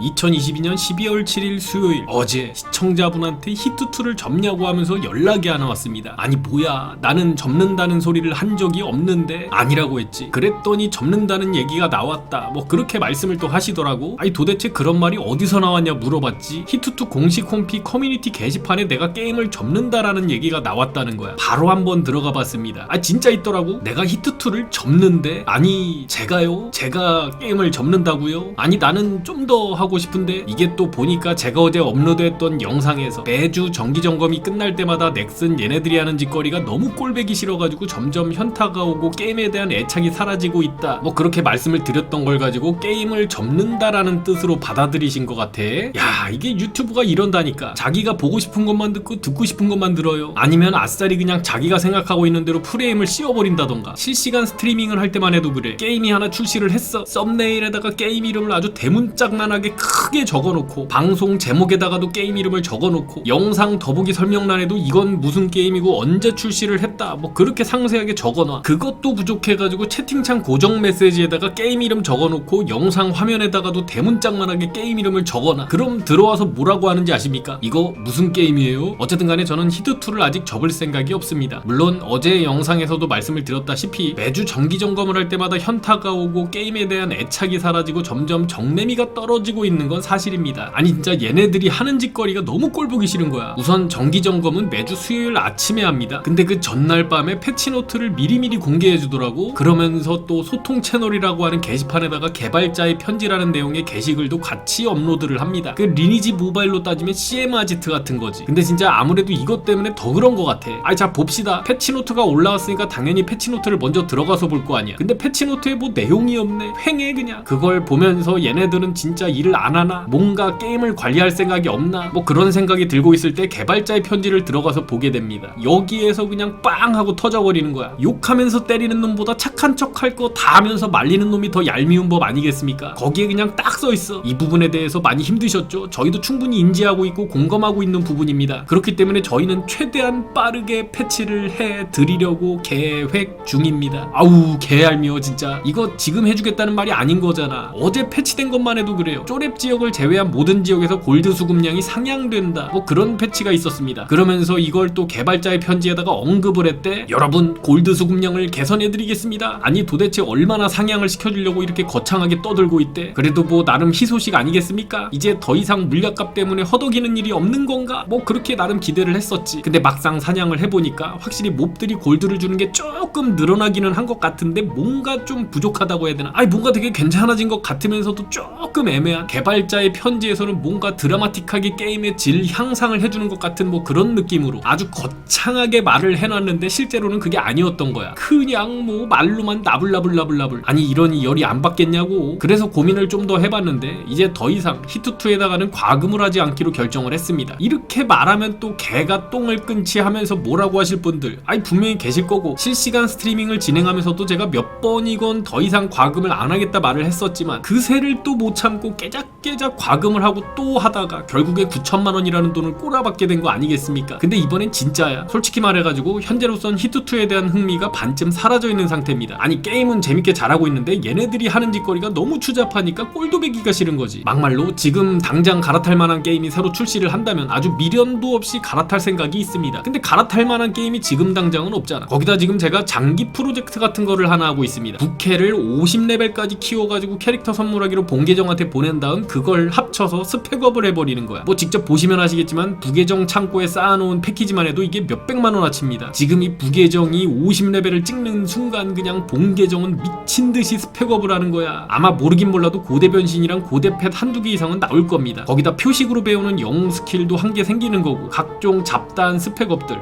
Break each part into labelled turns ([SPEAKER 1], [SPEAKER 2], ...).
[SPEAKER 1] 2022년 12월 7일 수요일 어제 시청자분한테 히트2를 접냐고 하면서 연락이 하나 왔습니다. 아니 뭐야 나는 접는다는 소리를 한 적이 없는데 아니라고 했지. 그랬더니 접는다는 얘기가 나왔다. 뭐 그렇게 말씀을 또 하시더라고. 아니 도대체 그런 말이 어디서 나왔냐 물어봤지. 히트2 공식 홈피 커뮤니티 게시판에 내가 게임을 접는다라는 얘기가 나왔다는 거야. 바로 한번 들어가 봤습니다. 아 진짜 있더라고. 내가 히트2를 접는데 아니 제가요? 제가 게임을 접는다고요? 아니 나는 좀더 하고 싶은데 이게 또 보니까 제가 어제 업로드했던 영상에서 매주 정기 점검이 끝날 때마다 넥슨 얘네들이 하는 짓거리가 너무 꼴배기 싫어가지고 점점 현타가 오고 게임에 대한 애착이 사라지고 있다. 뭐 그렇게 말씀을 드렸던 걸 가지고 게임을 접는다라는 뜻으로 받아들이신 것 같아. 야 이게 유튜브가 이런다니까. 자기가 보고 싶은 것만 듣고 듣고 싶은 것만 들어요. 아니면 아싸리 그냥 자기가 생각하고 있는 대로 프레임을 씌워버린다던가. 실시간 스트리밍을 할 때만 해도 그래. 게임이 하나 출시를 했어. 썸네일에다가 게임 이름을 아주 대문짝만하게 like 크게 적어놓고 방송 제목에다가도 게임 이름을 적어놓고 영상 더보기 설명란에도 이건 무슨 게임이고 언제 출시를 했다 뭐 그렇게 상세하게 적어놔 그것도 부족해가지고 채팅창 고정 메시지에다가 게임 이름 적어놓고 영상 화면에다가도 대문짝만하게 게임 이름을 적어놔 그럼 들어와서 뭐라고 하는지 아십니까? 이거 무슨 게임이에요? 어쨌든 간에 저는 히드2를 아직 접을 생각이 없습니다 물론 어제 영상에서도 말씀을 드렸다시피 매주 정기 점검을 할 때마다 현타가 오고 게임에 대한 애착이 사라지고 점점 정내미가 떨어지고 있는 건 사실입니다. 아니 진짜 얘네들이 하는 짓거리가 너무 꼴보기 싫은 거야. 우선 정기 점검은 매주 수요일 아침에 합니다. 근데 그 전날 밤에 패치노트를 미리미리 공개해 주더라고. 그러면서 또 소통 채널이라고 하는 게시판에다가 개발자의 편지라는 내용의 게시글도 같이 업로드를 합니다. 그 리니지 모바일로 따지면 CM 아지트 같은 거지. 근데 진짜 아무래도 이것 때문에 더 그런 것 같아. 아니 자 봅시다. 패치노트가 올라왔으니까 당연히 패치노트를 먼저 들어가서 볼 거 아니야. 근데 패치노트에 뭐 내용이 없네. 횡해 그냥. 그걸 보면서 얘네들은 진짜 일을 안 하 나? 뭔가 게임을 관리할 생각이 없나? 뭐 그런 생각이 들고 있을 때 개발자의 편지를 들어가서 보게 됩니다. 여기에서 그냥 빵 하고 터져버리는 거야. 욕하면서 때리는 놈보다 착한 척 할 거 다 하면서 말리는 놈이 더 얄미운 법 아니겠습니까? 거기에 그냥 딱 써 있어. 이 부분에 대해서 많이 힘드셨죠? 저희도 충분히 인지하고 있고 공감하고 있는 부분입니다. 그렇기 때문에 저희는 최대한 빠르게 패치를 해 드리려고 계획 중입니다. 아우 개얄미워 진짜. 이거 지금 해주겠다는 말이 아닌 거잖아. 어제 패치된 것만 해도 그래요. 쪼렙 지역 을 제외한 모든 지역에서 골드 수급량이 상향된다. 뭐 그런 패치가 있었습니다. 그러면서 이걸 또 개발자의 편지에다가 언급을 했대. 여러분 골드 수급량을 개선해드리겠습니다. 아니 도대체 얼마나 상향을 시켜주려고 이렇게 거창하게 떠들고 있대. 그래도 뭐 나름 희소식 아니겠습니까? 이제 더 이상 물약값 때문에 허덕이는 일이 없는 건가? 뭐 그렇게 나름 기대를 했었지. 근데 막상 사냥을 해보니까 확실히 몹들이 골드를 주는 게 조금 늘어나기는 한 것 같은데 뭔가 좀 부족하다고 해야 되나? 아니 뭔가 되게 괜찮아진 것 같으면서도 조금 애매한 개발 자의 편지에서는 뭔가 드라마틱하게 게임의 질 향상을 해주는 것 같은 뭐 그런 느낌으로 아주 거창하게 말을 해놨는데 실제로는 그게 아니었던 거야. 그냥 뭐 말로만 나불나불나불나불 아니 이러니 열이 안 받겠냐고. 그래서 고민을 좀 더 해봤는데 이제 더 이상 히트2에다가는 과금을 하지 않기로 결정을 했습니다. 이렇게 말하면 또 개가 똥을 끊지 하면서 뭐라고 하실 분들 아니 분명히 계실 거고 실시간 스트리밍을 진행하면서도 제가 몇 번이건 더 이상 과금을 안 하겠다 말을 했었지만 그 새를 또 못 참고 깨작깨작 과금을 하고 또 하다가 결국에 9천만 원이라는 돈을 꼬라박게 된 거 아니겠습니까? 근데 이번엔 진짜야. 솔직히 말해가지고 현재로선 히트2에 대한 흥미가 반쯤 사라져 있는 상태입니다. 아니 게임은 재밌게 잘하고 있는데 얘네들이 하는 짓거리가 너무 추잡하니까 꼴도 배기가 싫은 거지. 막말로 지금 당장 갈아탈 만한 게임이 새로 출시를 한다면 아주 미련도 없이 갈아탈 생각이 있습니다. 근데 갈아탈 만한 게임이 지금 당장은 없잖아. 거기다 지금 제가 장기 프로젝트 같은 거를 하나 하고 있습니다. 부캐를 50레벨까지 키워가지고 캐릭터 선물하기로 본계정한테 보낸 다음 그걸 합쳐서 스펙업을 해버리는 거야. 뭐 직접 보시면 아시겠지만 부계정 창고에 쌓아놓은 패키지만 해도 이게 몇백만 원어치입니다. 지금 이 부계정이 50레벨을 찍는 순간 그냥 본 계정은 미친 듯이 스펙업을 하는 거야. 아마 모르긴 몰라도 고대 변신이랑 고대 펫 한두 개 이상은 나올 겁니다. 거기다 표식으로 배우는 영웅 스킬도 한 개 생기는 거고 각종 잡다한 스펙업들.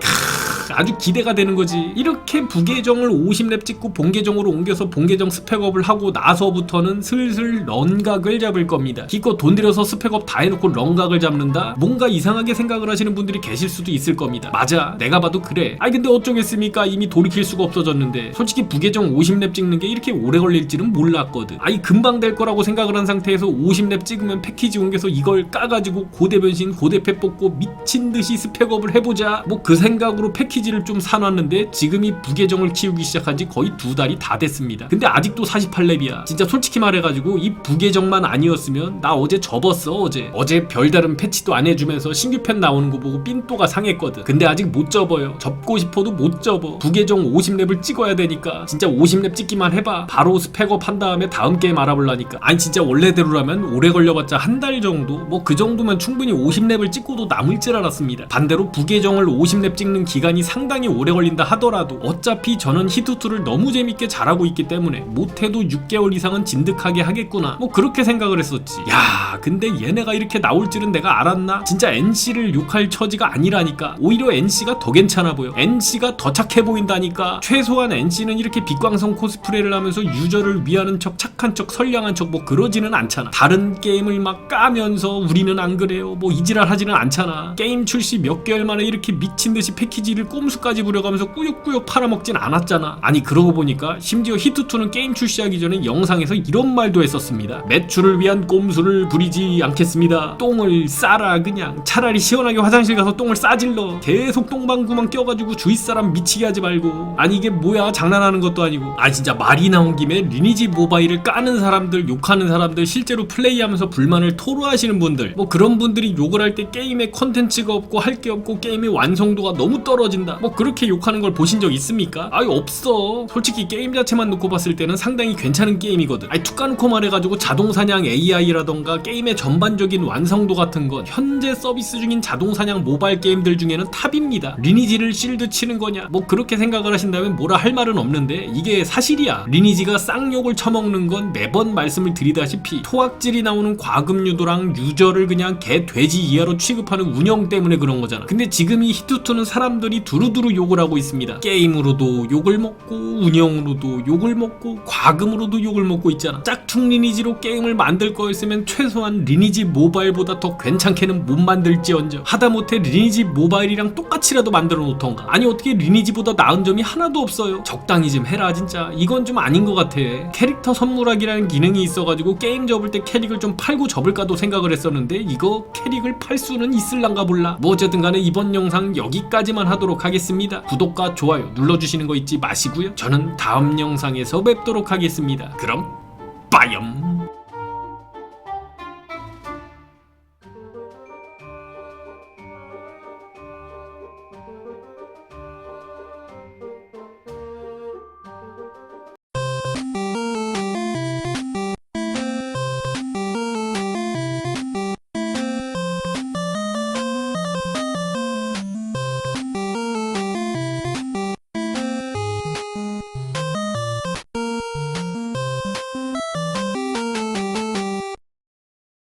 [SPEAKER 1] 아주 기대가 되는 거지. 이렇게 부계정을 50렙 찍고 본계정으로 옮겨서 본계정 스펙업을 하고 나서부터는 슬슬 런각을 잡을 겁니다. 기껏 돈 들여서 스펙업 다 해놓고 런각을 잡는다? 뭔가 이상하게 생각을 하시는 분들이 계실 수도 있을 겁니다. 맞아. 내가 봐도 그래. 아니 근데 어쩌겠습니까? 이미 돌이킬 수가 없어졌는데. 솔직히 부계정 50렙 찍는 게 이렇게 오래 걸릴지는 몰랐거든. 아니 금방 될 거라고 생각을 한 상태에서 50렙 찍으면 패키지 옮겨서 이걸 까가지고 고대 변신, 고대 펫 뽑고 미친 듯이 스펙업을 해보자. 뭐 그 생각으로 패키지 패키지를 좀 사놨는데 지금이 부계정을 키우기 시작한 지 거의 두 달이 다 됐습니다. 근데 아직도 48렙이야. 진짜 솔직히 말해가지고 이 부계정만 아니었으면 나 어제 접었어 어제. 어제 별다른 패치도 안 해주면서 신규 편 나오는 거 보고 삔또가 상했거든. 근데 아직 못 접어요. 접고 싶어도 못 접어. 부계정 50렙을 찍어야 되니까 진짜 50렙 찍기만 해봐. 바로 스펙업 한 다음에 다음 게임 알아볼라니까. 아니 진짜 원래대로라면 오래 걸려봤자 한 달 정도? 뭐 그 정도면 충분히 50렙을 찍고도 남을 줄 알았습니다. 반대로 부계정을 50렙 찍는 기간이 상당히 오래 걸린다 하더라도 어차피 저는 히트2를 너무 재밌게 잘하고 있기 때문에 못해도 6개월 이상은 진득하게 하겠구나. 뭐 그렇게 생각을 했었지. 야, 근데 얘네가 이렇게 나올 줄은 내가 알았나? 진짜 NC를 욕할 처지가 아니라니까. 오히려 NC가 더 괜찮아 보여. NC가 더 착해 보인다니까. 최소한 NC는 이렇게 빛광성 코스프레를 하면서 유저를 위하는 척, 착한 척, 선량한 척 뭐 그러지는 않잖아. 다른 게임을 막 까면서 우리는 안 그래요. 뭐 이지랄 하지는 않잖아. 게임 출시 몇 개월 만에 이렇게 미친 듯이 패키지를 꼼수까지 부려가면서 꾸역꾸역 팔아먹진 않았잖아. 아니 그러고 보니까 심지어 히트2는 게임 출시하기 전에 영상에서 이런 말도 했었습니다. 매출을 위한 꼼수를 부리지 않겠습니다. 똥을 싸라 그냥. 차라리 시원하게 화장실 가서 똥을 싸질러. 계속 똥방구만 껴가지고 주위 사람 미치게 하지 말고. 아니 이게 뭐야 장난하는 것도 아니고. 아 진짜 말이 나온 김에 리니지 모바일을 까는 사람들 욕하는 사람들 실제로 플레이하면서 불만을 토로하시는 분들 뭐 그런 분들이 욕을 할 때 게임에 컨텐츠가 없고 할 게 없고 게임의 완성도가 너무 떨어 진다. 뭐 그렇게 욕하는 걸 보신 적 있습니까? 아유 없어. 솔직히 게임 자체만 놓고 봤을 때는 상당히 괜찮은 게임이거든. 아니 툭 까놓고 말해가지고 자동사냥 AI라던가 게임의 전반적인 완성도 같은 건 현재 서비스 중인 자동사냥 모바일 게임들 중에는 탑입니다. 리니지를 실드 치는 거냐? 뭐 그렇게 생각을 하신다면 뭐라 할 말은 없는데 이게 사실이야. 리니지가 쌍욕을 처먹는 건 매번 말씀을 드리다시피 토악질이 나오는 과금 유도랑 유저를 그냥 개 돼지 이하로 취급하는 운영 때문에 그런 거잖아. 근데 지금 이 히트2는 사람들이 두루두루 욕을 하고 있습니다. 게임으로도 욕을 먹고 운영으로도 욕을 먹고 과금으로도 욕을 먹고 있잖아. 짝퉁 리니지로 게임을 만들 거였으면 최소한 리니지 모바일보다 더 괜찮게는 못 만들지언정. 하다못해 리니지 모바일이랑 똑같이라도 만들어 놓던가. 아니 어떻게 리니지보다 나은 점이 하나도 없어요? 적당히 좀 해라 진짜. 이건 좀 아닌 것 같아. 캐릭터 선물하기라는 기능이 있어가지고 게임 접을 때 캐릭을 좀 팔고 접을까도 생각을 했었는데 이거 캐릭을 팔 수는 있을란가 몰라. 뭐 어쨌든 간에 이번 영상 여기까지만 하 하겠습니다. 구독과 좋아요 눌러주시는 거 잊지 마시고요. 저는 다음 영상에서 뵙도록 하겠습니다. 그럼 빠염